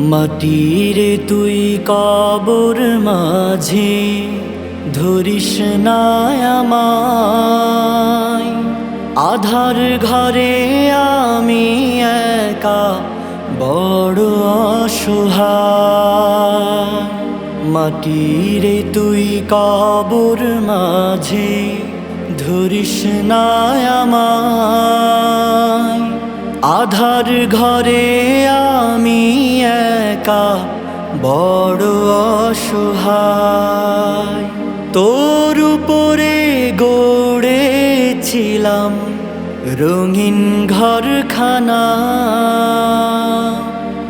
মাটিরে তুই কবর মাঝে ধরিস আমায়। আধার ঘরে আমি একা বড় অসহায়। মাটিরে তুই কবর মাঝে ধরিস আমায়। আধার ঘরে আমি একা, বড় অসহায়। তোর উপরে গড়েছিলাম রঙিন ঘরখানা।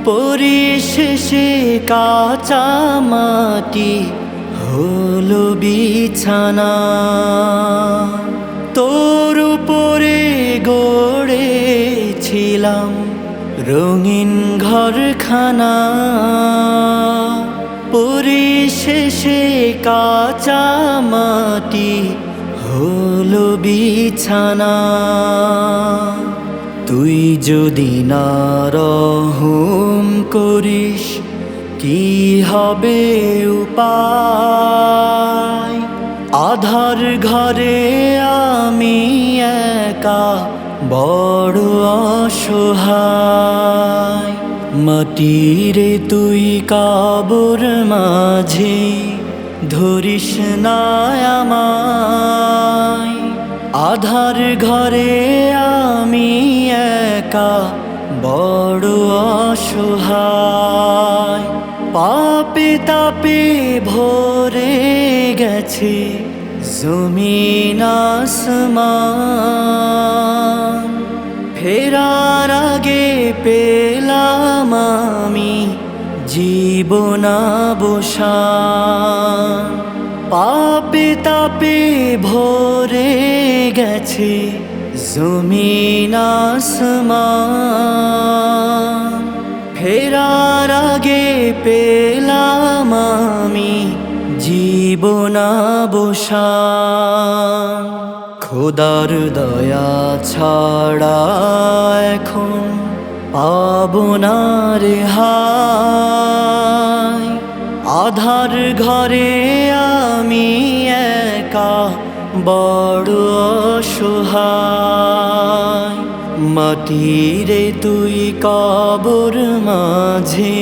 পরিশেষে কাঁচা মাটি হলো বিছানা। তোর উপরে গড়েছিলাম রঙিন ঘরখানা। পরিশেষে কাঁচা মাটি হলো বিছানা। তুই যদি না রহম করিস, কি হবে উপায়? আধার ঘরে আমি একা বড় অসহায়, মাটিরে তুই কাবর মাঝে, ধরিস আমায়। আধার ঘরে আমি একা, বড় অসহায়। পাপে তাপে ভরে গেছে জমিন আসমান, ফেরার আগে পেলাম আমি জীবন বসান পাপে তাপে ভরে গেছে জমিন আসমান, ফেরার আগে পেলাম জীবন বসান খোদার দয়া ছাড়া এখন পাবনার হায়। আধার ঘরে আমি একা বড় অসহায়। মাটিরে তুই কবর মাঝে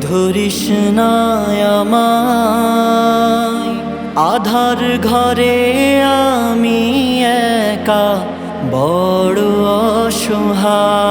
ধরিস না আমায়। আধার ঘরে আমি একা বড় অসহায়।